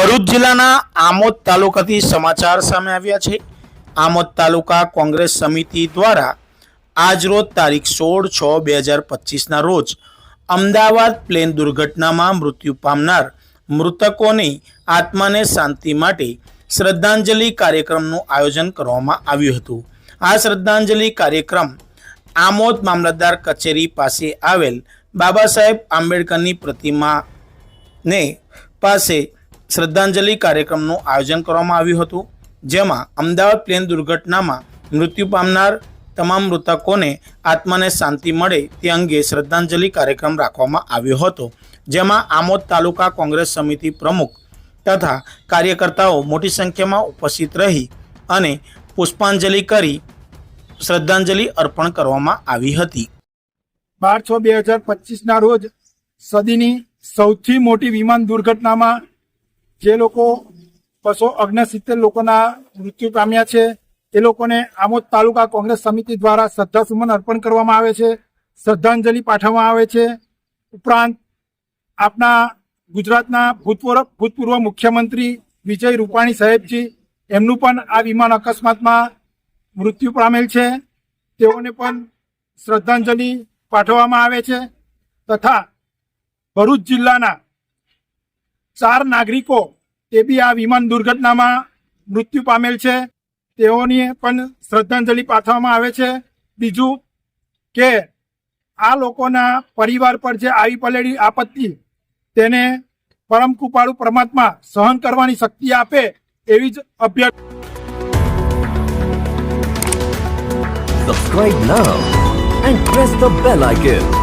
ભરૂચ જિલ્લાના આમોદ તાલુકાથી સમાચાર સામે આવ્યા છે. આમોદ તાલુકા કોંગ્રેસ સમિતિ દ્વારા આજરોજ તારીખ સોળ છ બે હજાર પચીસના રોજ અમદાવાદ પ્લેન દુર્ઘટનામાં મૃત્યુ પામનાર મૃતકોની આત્માને શાંતિ માટે શ્રદ્ધાંજલિ કાર્યક્રમનું આયોજન કરવામાં આવ્યું હતું. આ શ્રદ્ધાંજલિ કાર્યક્રમ આમોદ મામલતદાર કચેરી પાસે આવેલ બાબા સાહેબ આંબેડકરની પ્રતિમાને પાસે શ્રદ્ધાંજલિ કાર્યક્રમનું આયોજન કરવામાં આવ્યું હતું, જેમાં અમદાવાદ પ્લેન દુર્ઘટનામાં મૃત્યુ પામનાર તમામ મૃતકોને આત્માને શાંતિ મળે તે અંગે શ્રદ્ધાંજલિ કાર્યક્રમ રાખવામાં આવ્યો હતો, જેમાં આમોદ તાલુકા કોંગ્રેસ સમિતિ પ્રમુખ તથા કાર્યકર્તાઓ મોટી સંખ્યામાં ઉપસ્થિત રહી અને પુષ્પાંજલિ કરી શ્રદ્ધાંજલિ અર્પણ કરવામાં આવી હતી. બાર છ બે હજાર પચીસના રોજ સદીની સૌથી મોટી વિમાન દુર્ઘટનામાં જે લોકો બસો ઓગણસિત્તેર લોકોના મૃત્યુ પામ્યા છે, એ લોકોને આમોદ તાલુકા કોંગ્રેસ સમિતિ દ્વારા શ્રદ્ધાસુમન અર્પણ કરવામાં આવે છે, શ્રદ્ધાંજલિ પાઠવવામાં આવે છે. ઉપરાંત આપના ગુજરાતના ભૂતપૂર્વ ભૂતપૂર્વ મુખ્યમંત્રી વિજય રૂપાણી સાહેબજી, એમનું પણ આ વિમાન અકસ્માતમાં મૃત્યુ પામેલ છે. તેઓને પણ શ્રદ્ધાંજલિ પાઠવવામાં આવે છે. તથા ભરૂચ જિલ્લાના ચાર નાગરિકો, તે બી આ વિમાન દુર્ઘટનામાં મૃત્યુ પામેલ છે તેઓની પણ શ્રદ્ધાંજલિ પાઠવવામાં આવે છે બીજું કે આ લોકોના પરિવાર પર જે આવી પડેલી આપત્તિ, તેને પરમ કૃપાળુ પરમાત્મા સહન કરવાની શક્તિ આપે એવી જ અભ્યર્થના Subscribe now and press the bell icon.